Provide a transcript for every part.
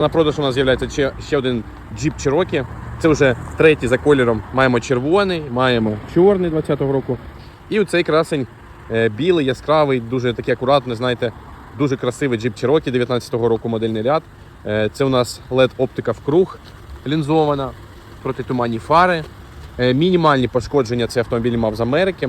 На продаж у нас з'являється ще, ще один Jeep Cherokee. Це вже третій за кольором. Маємо червоний, маємо чорний 20-го року. І оцей красень е, білий, яскравий, дуже такий акуратний, знаєте, дуже красивий Jeep Cherokee 19-го року модельний ряд. Е, Це у нас LED-оптика в круг лінзована, протитуманні фари. Е, Мінімальні пошкодження цей автомобіль мав з Америки.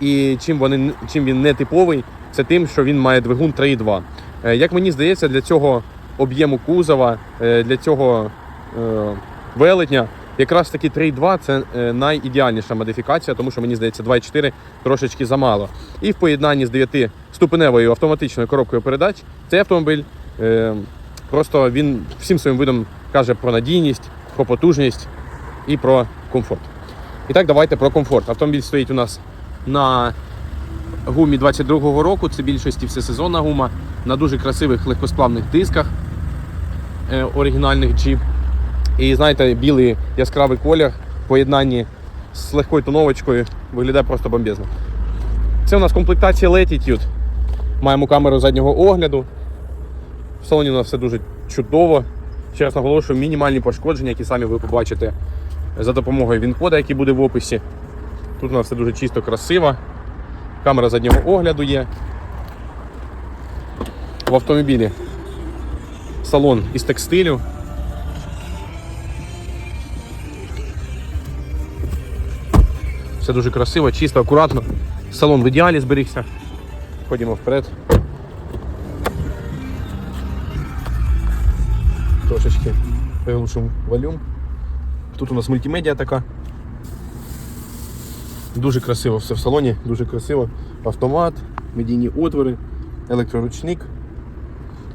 І чим, вони, чим він не типовий, це тим, що він має двигун 3.2. Е, Як мені здається, для цього об'єму кузова, е, для цього е, велетня, якраз таки 3.2 це е, найідеальніша модифікація, тому що мені здається 2.4 трошечки замало. І в поєднанні з 9-ступеневою автоматичною коробкою передач цей автомобіль просто він всім своїм видом каже про надійність, про потужність і про комфорт. І так, давайте про комфорт. Автомобіль стоїть у нас на гумі 22-го року. Це більшості всесезонна гума на дуже красивих легкосплавних дисках оригінальних Jeep. І знаєте, білий яскравий колір в поєднанні з легкою тоновочкою виглядає просто бомбезно. Це у нас комплектація Latitude. Маємо камеру заднього огляду. В салоні у нас все дуже чудово. Ще раз наголошую, мінімальні пошкодження, які самі ви побачите за допомогою він-кода, який буде в описі. Тут у нас все дуже чисто, красиво. Камера заднього огляду є. В автомобілі салон із текстилю. Все дуже красиво, чисто, акуратно. Салон в ідеалі зберігся. Ходімо вперед. Трошечки приглушимо волюм. Тут у нас мультимедіа така. Дуже красиво все в салоні, дуже красиво. Автомат, медійні отвори, електроручник.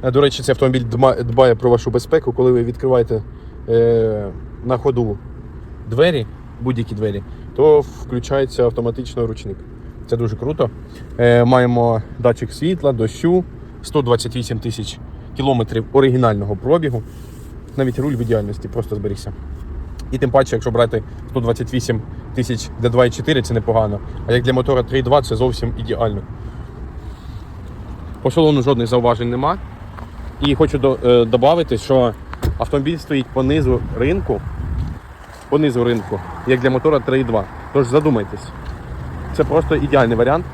Е, До речі, цей автомобіль дбає про вашу безпеку, коли ви відкриваєте е, на ходу двері, будь-які двері, то включається автоматично ручник. Це дуже круто. Е, маємо датчик світла, дощу, 128 тисяч кілометрів оригінального пробігу. Навіть руль в ідеальності просто зберігся. І тим паче, якщо брати 128 тисяч для 2,4, це непогано. А як для мотора 3,2 це зовсім ідеально. По салону жодних зауважень нема. І хочу е, додати, що автомобіль стоїть по низу ринку, по низу ринку, як для мотора 3,2. Тож задумайтесь. Це просто ідеальний варіант.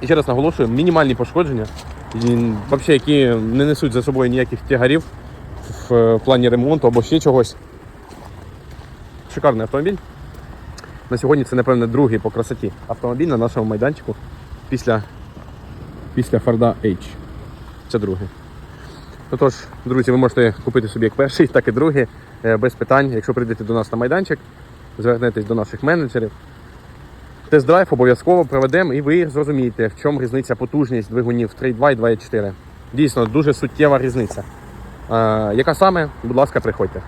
І ще раз наголошую, мінімальні пошкодження, взагалі, які не несуть за собою ніяких тягарів в, е, в плані ремонту або ще чогось. Шикарний автомобіль. На сьогодні це, напевне, другий по красоті автомобіль на нашому майданчику після, після Форда H. Це другий. Отож, друзі, ви можете купити собі як перший, так і другий, е, без питань. Якщо прийдете до нас на майданчик, звернетесь до наших менеджерів. Тест-драйв обов'язково проведемо і ви зрозумієте, в чому різниця потужність двигунів 3.2 і 2.4. Дійсно, дуже суттєва різниця. Е, яка саме, будь ласка, приходьте.